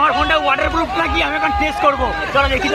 আমার ফোনটা water proof নাকি? আমি এখন টেস্ট করব। চলো দেখি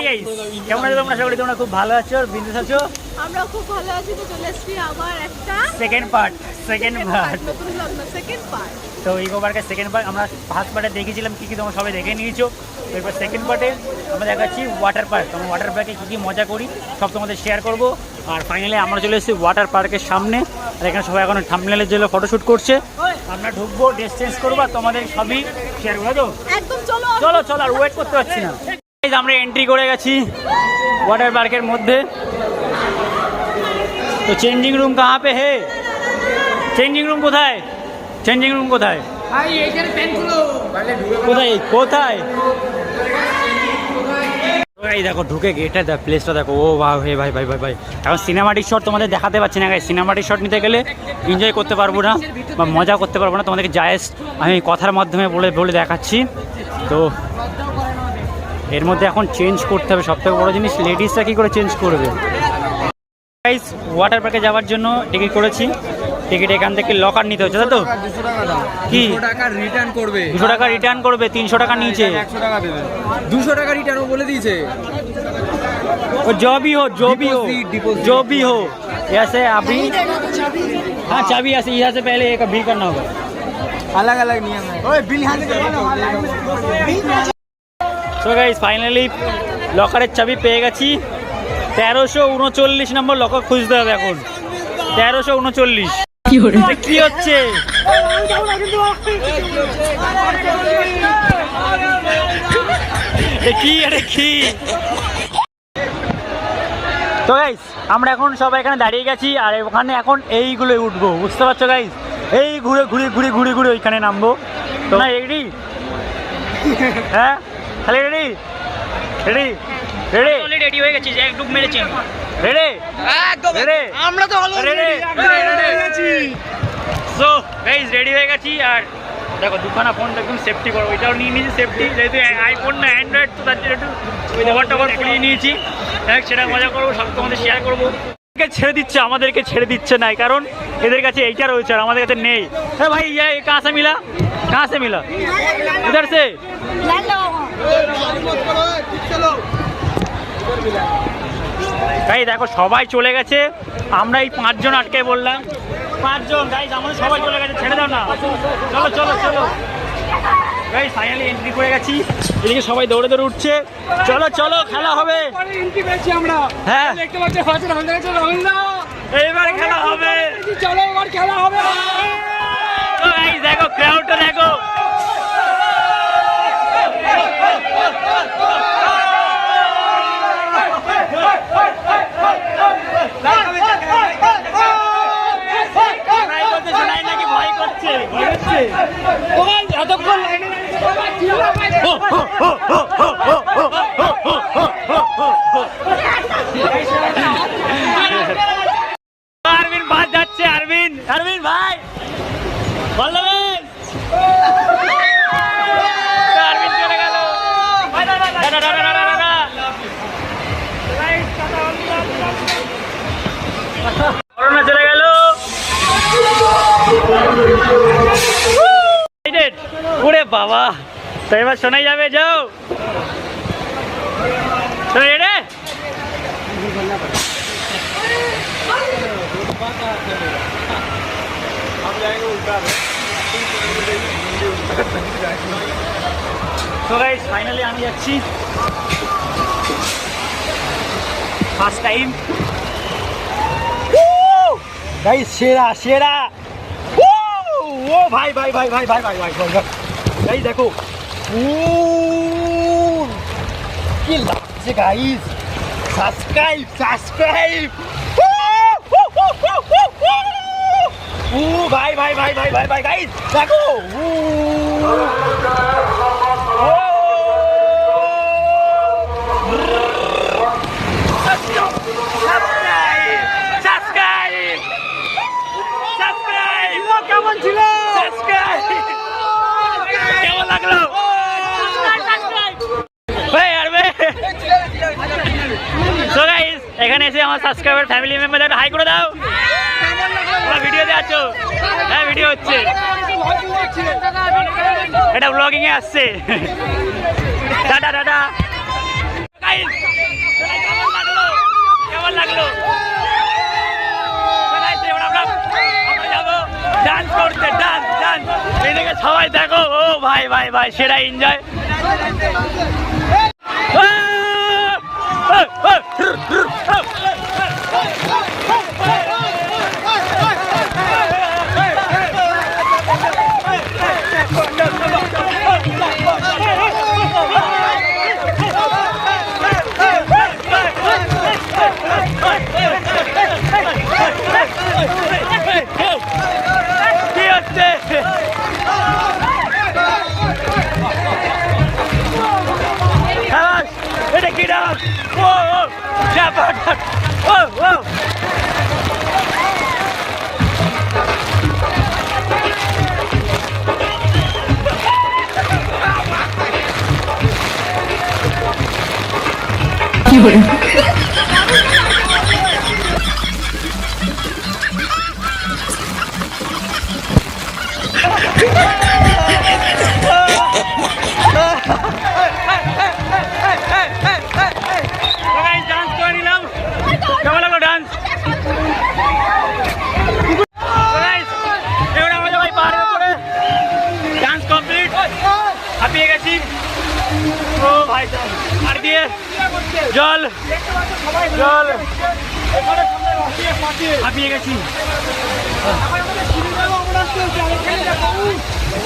হাই গাইস কেমন আছো তোমরা? সবাই তোমরা খুব ভালো আছো বিন্দাস আছো? আমরা খুব ভালো আছি তো চলে এসেছি আবার একটা সেকেন্ড পার্ট সেকেন্ড পার্ট নতুন ব্লগ না সেকেন্ড পার্ট তো ইকো পার্কের সেকেন্ড পার্ট আমরা ফার্স্ট পার্টে দেখেছিলাম কী কী তোমরা সবাই দেখে নিয়েছো। তো এবার সেকেন্ড পার্টে আমরা দেখাচ্ছি ওয়াটার পার্ক আমরা ওয়াটার পার্কে কী কী মজা করি সব তোমাদের শেয়ার করব। আর ফাইনালি আমরা চলে এসেছি ওয়াটার পার্কের সামনে। আর এখানে সবাই এখন থামনেলের জন্য ফটোশ্যুট করছে। আমরা ঢুকবো চেঞ্জ করব আর তোমাদের সবই শেয়ার করব তো? একদম চলো। চলো চলো আর ওয়েট করতে পারছি না। Guys, আমরা এন্ট্রি করে গেছি ওয়াটার পার্কের মধ্যে। তো চেঞ্জিং রুম কাহা পে হে? চেঞ্জিং রুম কোথায়? চেঞ্জিং রুম কোথায়? কোথায়? কোথায়? এই দেখো ঢুকে গেটটা দেখ প্লেসটা দেখো। ও ভাই হে ভাই ভাই ভাই ভাই। এখন সিনেমাটিক শট তোমাদের দেখাতে পাচ্ছি না গাই সিনেমাটিক শট নিতে গেলে এনজয় করতে পারব না বা মজা করতে পারব না। তোমাদেরকে জায়েস্ট আমি কথার মাধ্যমে বলে বলে দেখাচ্ছি। তো এর মধ্যে এখন চেঞ্জ করতে হবে সবথেকে বড় জিনিস লেডিসরা কী করে চেঞ্জ করবে গাইস ওয়াটার পার্কে যাওয়ার জন্য টিকিট করেছি টিকিট এখান থেকে লকার নিতে হচ্ছে তাই তো দুশো টাকা দাও কি? দুশো টাকা রিটার্ন করবে দুশো টাকা রিটার্ন করবে তিনশো টাকা নিচে একশো টাকা দেবে দুশো টাকা রিটার্ন ও বলে দিয়েছে और जो भी हो जो भी हो Deposit, deposit. जो भी हो ऐसे अभी हाँ चाबी ऐसे यहाँ से पहले एक बिल करना होगा अलग अलग नियम है সো গাইস ফাইনালি লকারের চাবি পেয়ে গেছি। তেরোশো উনচল্লিশ নম্বর লকার খুঁজতে হবে এখন। তেরোশো উনচল্লিশ। কি হচ্ছে? এ কি? আরে কি? তো গাইস আমরা এখন সবাই এখানে দাঁড়িয়ে গেছি আর ওখানে এখন এইগুলো উঠবো। বুঝতে পারছ গাইস এই ঘুরে ঘুরে ঘুরে ঘুরে ঘুরে ওইখানে নামবো। তো না রেডি হ্যাঁ? Hello ready ready ready already ready হয়ে গেছি এক ডুব মেরেছি। রেডি একদম আমরা তো অলরেডি রেডি হয়ে গেছি। সো গাইস রেডি হয়ে গেছি আর দেখো দুখানা ফোন একদম সেফটি করো। এটাও নিয়ে নিয়েছি সেফটি যেহেতু আইফোন না অ্যান্ড্রয়েড তো তার জন্য একটু ওই ব্যাপার টপার করিয়ে নিয়েছি। দেখ সেটা মজা করব সব তোমাদের শেয়ার করব। ছেড়ে দিচ্ছে আমাদেরকে ছেড়ে দিচ্ছে নাই কারণ এদের কাছে এইটা রয়েছে আর আমাদের কাছে নেই। হ্যাঁ ভাই কাঁ সে মিলা? কাঁসে মিলা? ইধার সে? গাই দেখো সবাই চলে গেছে। আমরা এই পাঁচজন আটকে বললাম। পাঁচজন গাইজ আমাদের সবাই চলে গেছে ছেড়ে দাও না। চলো চলো চলো। গাই ফাইনালি এন্ট্রি করে গেছি। এদিকে সবাই দৌড়ে দৌড়ে উঠছে। চলো চলো খেলা হবে। এন্ট্রি পেয়েছি আমরা হ্যাঁ। দেখতে পাচ্ছি রহিন্দা এইবার খেলা হবে। চলো এবার খেলা হবে। দেখো ক্রাউডটা দেখো। এতক্ষণ আরবিন বাদ যাচ্ছে আরবিন আরবিন ভাই ভালো আরবিন চলে গেল না, না, না, না, না, না, না, না। করোনা চলে গেল? ওরে বাবা। তো এবার শোনাই যাবে, যাও। ফাইনালি আমি যাচ্ছি। ফার্স্ট টাইম গাইস সেরা সেরা ও ও ভাই ভাই ভাই ভাই ভাই ভাই ভাই ভাই গাইস দেখো কি লাগছে গাইস সাবস্ক্রাইব সাবস্ক্রাইব ও ভাই ভাই ভাই ভাই ভাই ভাই গাইস দেখো ও কেমন ছিল কেমন লাগল ভাই আর ভাই So guys, এখানে এসে আমার সাবস্ক্রাইবার ফ্যামিলি মেম্বার হাই করে দাও। তোমরা ভিডিওতে আছো? হ্যাঁ ভিডিও হচ্ছে। এটা ব্লগিং এ আসছে। টাটা টাটা। কেমন লাগল? ডান্স করতে ডান্স এদিকে সবাই দেখো, ও ভাই ভাই ভাই সেটা enjoy Shot back. Whoa, whoa. You. হাঁপিয়ে গেছি।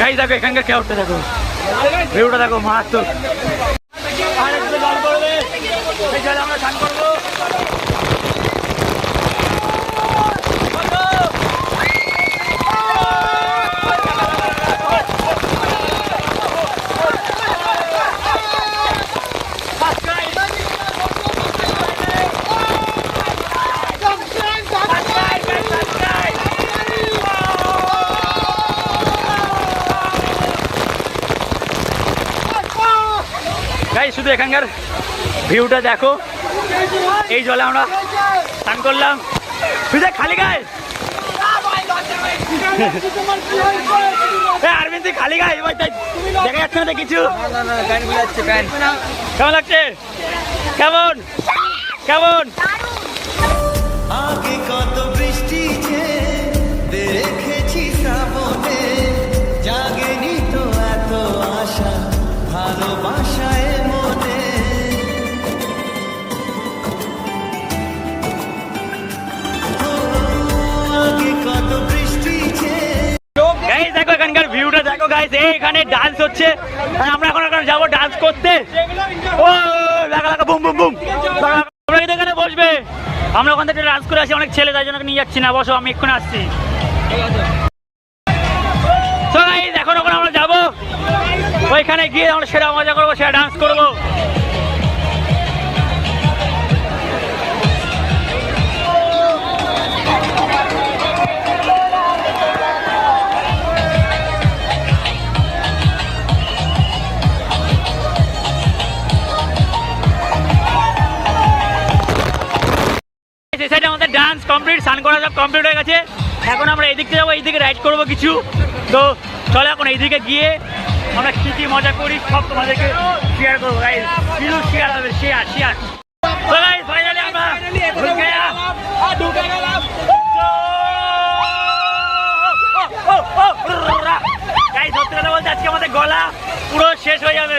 গাড়ি দেখো এখানকার কেউটা দেখো ভিউটা দেখো মারাত্মক পাহাড়ের উপরে জল পড়বে সেই জলে আমরা স্নান করব শুধু ভিউটা দেখো। এই জলে আমরা স্নান করলাম। তুই খালি গায়ে। আরবিন তুই খালি গায়ে। এবার দেখা যাচ্ছে না কিছু? কেমন লাগছে? কেমন? কেমন? গাইস এখানে ডান্স হচ্ছে। আমরা এখন এখন যাব ডান্স করতে। ও, লাগা লাগা, বুম বুম বুম। তোমরা কিন্তু এখানে বসবে। আমরা ওখান থেকে ডান্স করে আসি, অনেক ছেলে তাই জন্য নিয়ে যাচ্ছি না। বসো, আমি এক্ষুনি আসছি। এখন ওখানে আমরা যাব। ওইখানে গিয়ে আমরা সেরা মজা করব, সেরা ডান্স করব। করা সব কমপ্লিট হয়ে গেছে। এখন আমরা এদিকে যাব, এইদিকে রাইড করব কিছু। তো চলো এখন এইদিকে গিয়ে আমরা কি কি মজা করি, সব তোমাদেরকে শেয়ার করব। গাইজ শেয়ার হবে শেয়ার শেয়ার কথা বলতে আজকে আমাদের গলা পুরো শেষ হয়ে যাবে।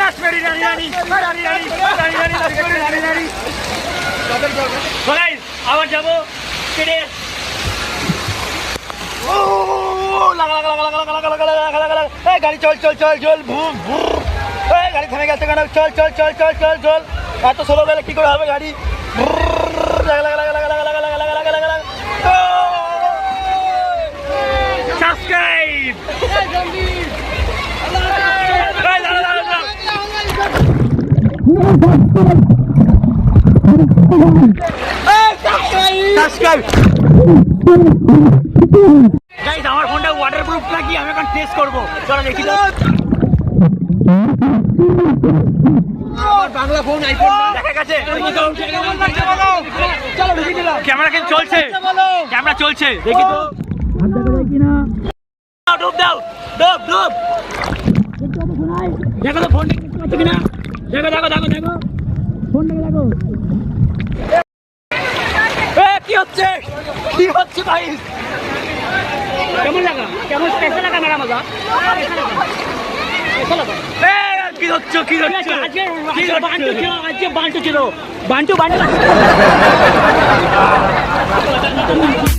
লাস্ট রানি রানি রানি রানি রানি রানি লাস্ট রানি রানি তো আবার যাব কেটে ও লাগা লাগা লাগা লাগা লাগা লাগা লাগা লাগা লাগা লাগা এই গাড়ি চল চল চল চল ভুম ভুম এই গাড়ি থেমে গেছে কেন চল চল চল চল চল চল এত স্লো গেলে কি করে হবে গাড়ি লাগা লাগা লাগা লাগা লাগা লাগা লাগা লাগা লাগা লাগা সাবস্ক্রাইব সাবস্ক্রাইব গাইস আমার ফোনটা ওয়াটারপ্রুফ নাকি? আমি এখন টেস্ট করব। চলো দেখি তো। বাংলা ফোন আইফোন দেখা গেছে। কেমন লাগছে? বলো? চলো ঢুকে দিলাম ক্যামেরা কিন্তু চলছে? ক্যামেরা চলছে। দেখি তো। দাও, ডুব দাও ডুব ডুব দেখো তো কিনা? দেখো দেখো দেখো দেখো। ফোন কি হচ্ছে? কি হচ্ছে ভাই? কেমন লাগা? কেমন কি হচ্ছে কি হচ্ছে? বান্টু আজকে বান্টু ছিল। বান্টু বান্টু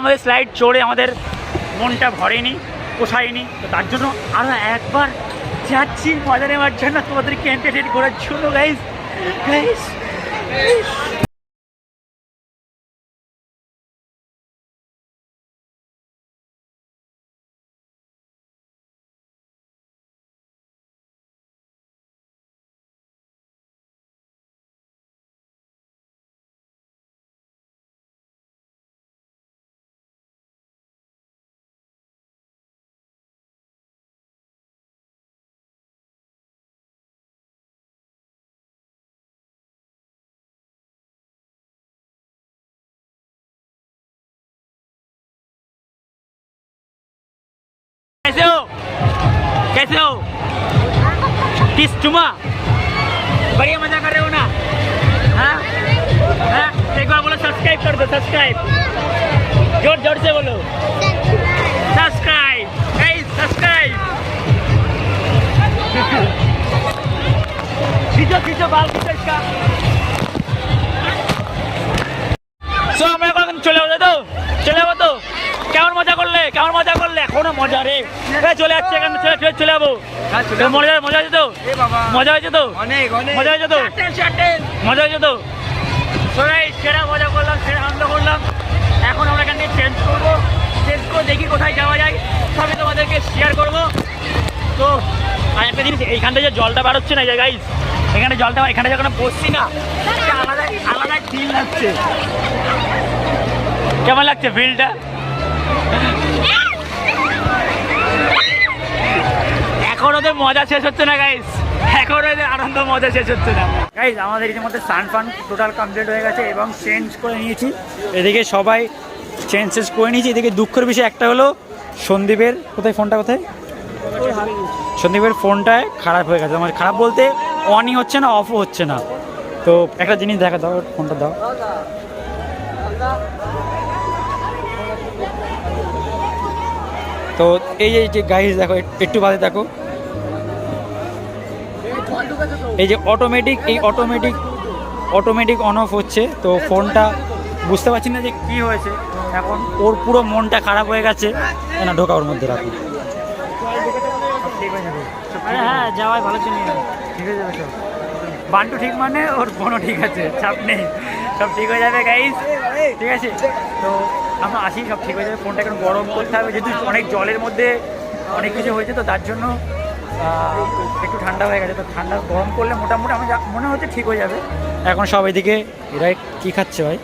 আমাদের স্লাইড চড়ে আমাদের মনটা ভরেনি, পোষায়নি। তো তার জন্য আরও একবার যাচ্ছি মজা নেওয়ার জন্য। তোমাদেরকে এন্টারটেন করার জন্য গাইস গাইস कैसे हो? कैसे हो? किस चुमा? बढ़िया मज़ा कर रहे हो ना? हाँ? हाँ? एक बार बोलो सब्सक्राइब कर दो सब्सक्राइब ज़ोर ज़ोर से बोलो। सब्सक्राइब सब्सक्राइब खींचो खींचो, बाल खींचो इसका। सो चले हो तो? चले हो तो? মজা করলে? কেমন মজা করলে? এখনও মজা রে। চলে যাচ্ছে এখানে চলে চলে চলে যাব। মজা মজা হয়েছে তো? মজা হয়েছে তো? মজা হয়েছে তো? মজা হয়েছে তো? সেরা মজা করলাম সেরা আনন্দ করলাম। এখন আমরা এখান থেকে চেঞ্জ করব। চেঞ্জ করে দেখি কোথায় যাওয়া যায়। সবই তোমাদেরকে শেয়ার করব। তো আর একটা জিনিস এইখান থেকে যে জলটা বেরোচ্ছে না যে গাইস এখানে জলটা এখানে যখন বসছি না আলাদা আলাদা ফিল লাগছে কেমন লাগছে ফিলটা এখন ওদের মজা শেষ হচ্ছে না গাইস এখন আনন্দ, মজা শেষ হচ্ছে না। গাইস আমাদের ইতিমধ্যে সান ফান টোটাল কমপ্লিট হয়ে গেছে এবং চেঞ্জ করে নিয়েছি। এদিকে সবাই চেঞ্জ চেঞ্জ করে নিয়েছি। এদিকে দুঃখের বিষয় একটা হলো, সন্দীপের, কোথায় ফোনটা, কোথায়? সন্দীপের ফোনটায় খারাপ হয়ে গেছে। মানে খারাপ বলতে অনই হচ্ছে না অফও হচ্ছে না। তো একটা জিনিস দেখা দাও, ফোনটা দাও। তো এই যে- গাইজ দেখো, একটু বাদে দেখো। এই যে অটোমেটিক এই অটোমেটিক অটোমেটিক অন অফ হচ্ছে তো ফোনটা বুঝতে পারছি না যে কী হয়েছে। এখন ওর পুরো মনটা খারাপ হয়ে গেছে। না ঢোকা ওর মধ্যে রাখো। আরে হ্যাঁ যাওয়াই ভালো ঠিক হয়ে যাবে সব বান্টু ঠিক মানে ওর ফোনও ঠিক আছে চাপ নেই। সব ঠিক হয়ে যাবে গাইস ঠিক আছে? তো আমরা আসি সব ঠিক হয়ে যাবে। ফোনটা এখন গরম করতে হবে যেহেতু অনেক জলের মধ্যে অনেক কিছু হয়েছে তো তার জন্য একটু ঠান্ডা হয়ে গেছে তো ঠান্ডা গরম করলে মোটামুটি আমার যা- মনে হচ্ছে ঠিক হয়ে যাবে। এখন সব এদিকে এরা কি খাচ্ছে ভাই?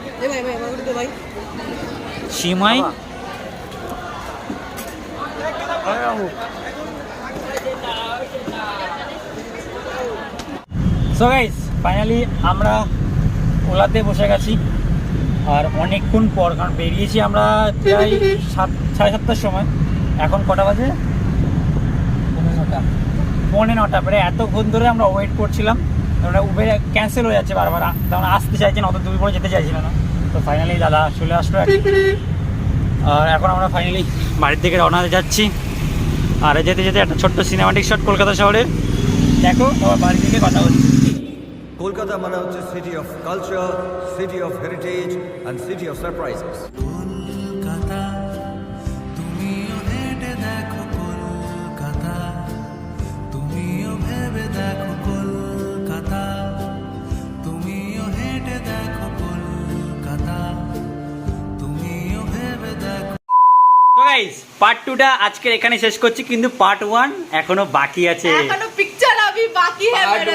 সিমাই? সো গাইস ফাইনালি আমরা ওলাতে বসে গেছি। আর অনেকক্ষণ পর কারণ বেরিয়েছি আমরা প্রায় সাত সাড়ে সাতটার সময়। এখন কটা বাজে? পৌনে নটা প্রায় এতক্ষণ ধরে আমরা ওয়েট করছিলাম। কারণ উবের ক্যান্সেল হয়ে যাচ্ছে বারবার। কারণ আসতে চাইছেন অত দূর পরে যেতে চাইছিল না। তো ফাইনালি দাদা চলে আসলো আর এখন আমরা ফাইনালি বাড়ির দিকে রওনা যাচ্ছি। আর যেতে যেতে একটা ছোট্ট সিনেমাটিক শট কলকাতা শহরের। দেখো আবার বাড়ির দিকে কথা হচ্ছে কলকাতা মানে হচ্ছে city of culture city of heritage and city of surprises guys part টুটা আজকের এখানে শেষ করছি কিন্তু পার্ট ওয়ান এখনও বাকি আছে। এখনও পিকচার আমি বাকি হ্যাঁ মেরে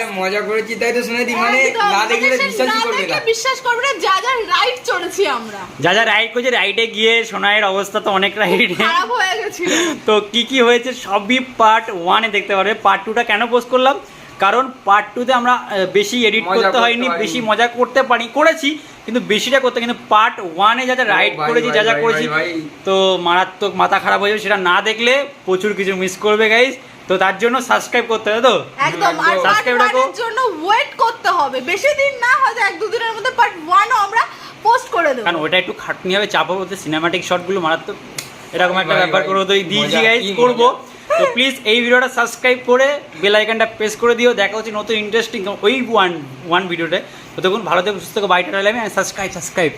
যা মজা করেছি তাই তো শুনে দি মানে না দেখলে সে বিশ্বাসই না করবে না। বিশ্বাস করবে না যা যা রাইড চড়েছি আমরা। যা যা রাইড করছে রাইডে গিয়ে সোনাইয়ের অবস্থা তো অনেক রাইড খারাপ হয়ে গেছিল। তো কি কি হয়েছে সবই পার্ট ওয়ানে দেখতে পারবে। পার্ট টুটা কেন পোস্ট করলাম? কারণ পার্ট টুতে আমরা বেশি এডিট করতে করতে হয়নি বেশি মজা করতে পারি করেছি কিন্তু বেশিটা করতে কিন্তু পার্ট ওয়ানে যা যা রাইড করেছি যা যা করেছি। তো মারাত্মক মাথা খারাপ হয়ে যাবে সেটা না দেখলে প্রচুর কিছু মিস করবে গাইজ তো তার জন্য সাবস্ক্রাইব করতে হবে তো? একদম আর রাখো। জন্য ওয়েট করতে হবে। বেশি দিন না হয়তো এক দুদিনের মধ্যে পার্ট ওয়ানও আমরা পোস্ট করে দেবো। কারণ ওটা একটু খাটনি হবে চাপা বলতে সিনেমাটিক শটগুলো মারাত্মক এরকম একটা ব্যাপার করে তো দিয়েছি গাইজ করব। তো প্লিজ এই ভিডিওটা সাবস্ক্রাইব করে বেল আইকনটা প্রেস করে দিও। দেখা হচ্ছে নতুন ইন্টারেস্টিং ওই ওয়ান ওয়ান ভিডিওতে দেখুন ভালো থেকে সুস্থ থেকে বাইটা আমি সাবস্ক্রাইব সাবস্ক্রাইব